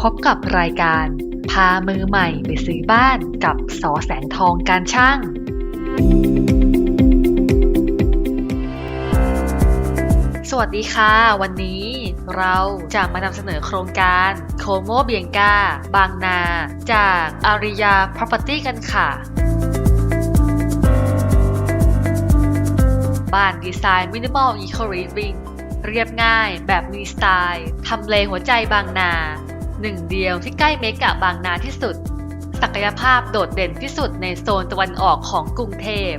พบกับรายการ พามือใหม่ไปซื้อบ้านกับสอแสงทองการช่าง สวัสดีค่ะ วันนี้เราจะมานำเสนอโครงการโคโมเบียงกาบางนา จากอาริยา Property กันค่ะ บ้านดีไซน์มินิมอลอีโค i ิ i ิ g เรียบง่ายแบบมีสไตล์ทำเลหัวใจบางนาหนึ่งเดียวที่ใกล้เมกะบางนาที่สุด ศักยภาพโดดเด่นที่สุดในโซนตะวันออกของกรุงเทพ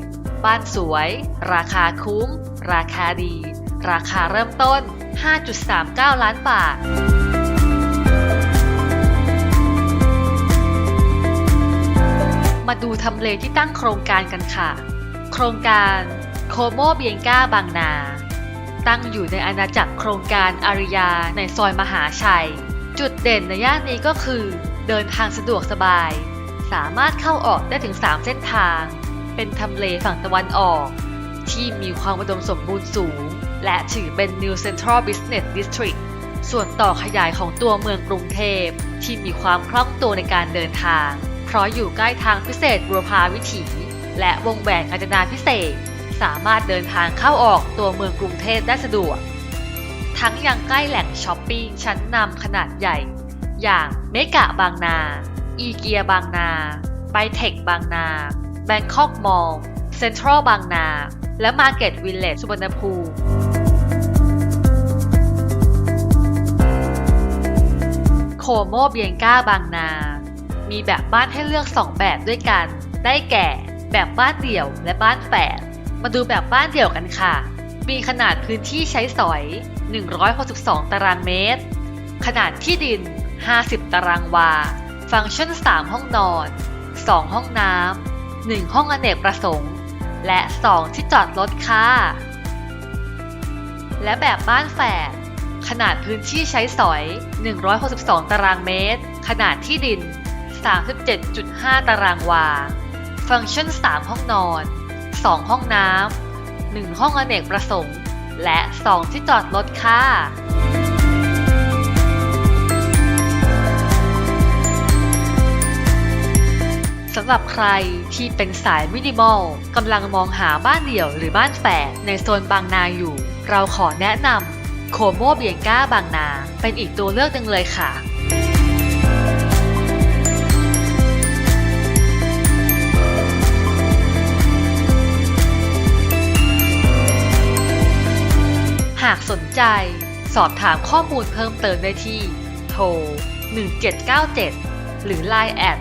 บ้านสวย ราคาคุ้ม ราคาดี ราคาเริ่มต้น 5.39 ล้านบาทมาดูทำเลที่ตั้งโครงการกันค่ะ โครงการ โคโมเบียงกาบางนา ตั้งอยู่ในอาณาจักรโครงการอาริยาในซอยมหาชัย จุดเด่นในย่านนี้ก็คือ เดินทางสะดวกสบาย สามารถเข้าออกได้ถึง 3 เส้นทาง เป็นทำเลฝั่งตะวันออก ที่มีความอุดมสมบูรณ์สูง และถือเป็น New Central Business District ส่วนต่อขยายของตัวเมืองกรุงเทพที่มีความคล่องตัวในการเดินทาง เพราะอยู่ใกล้ทางพิเศษบุรพาวิถี และวงแหวนกาญจนาพิเศษ สามารถเดินทางเข้าออกตัวเมืองกรุงเทพได้สะดวก ทั้งยังใกล้แหล่งช้อปปิ้งชั้นนำขนาดใหญ่ อย่างเมกะบางนา อีเกียบางนา ไบเทคบางนาแบงคอกมอลล์เซ็นทรัลบางนา และมาร์เก็ตวิลเลจสุวรรณภูมิโคโมเบียงก้าบางนา มีแบบบ้านให้เลือก 2 แบบด้วยกัน ได้แก่ แบบบ้านเดี่ยวและบ้านแฝด มาดูแบบบ้านเดี่ยวกันค่ะ มีขนาดพื้นที่ใช้สอย 162 ตารางเมตร ขนาดที่ดิน 50 ตารางวา ฟังก์ชัน 3 ห้องนอน 2 ห้องน้ำ 1 ห้องอเนกประสงค์ และ 2 ที่จอดรถค่ะ และแบบบ้านแฝด ขนาดพื้นที่ใช้สอย 162 ตารางเมตร ขนาดที่ดิน 37.5 ตารางวา ฟังก์ชัน 3 ห้องนอน 2 ห้องน้ำ 1 ห้องอเนกประสงค์ และ 2 ที่จอดรถค่ะสำหรับใครที่เป็นสายมินิมอลกำลังมองหาบ้านเดี่ยวหรือบ้านแฝดในโซนบางนาอยู่ เราขอแนะนำโคโมเบียงก้าบางนา เป็นอีกตัวเลือกหนึ่งเลยค่ะ ใจ สอบถามข้อมูลเพิ่มเติมได้ที่ โทร 1797 หรือ Line แอด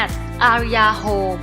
at aria home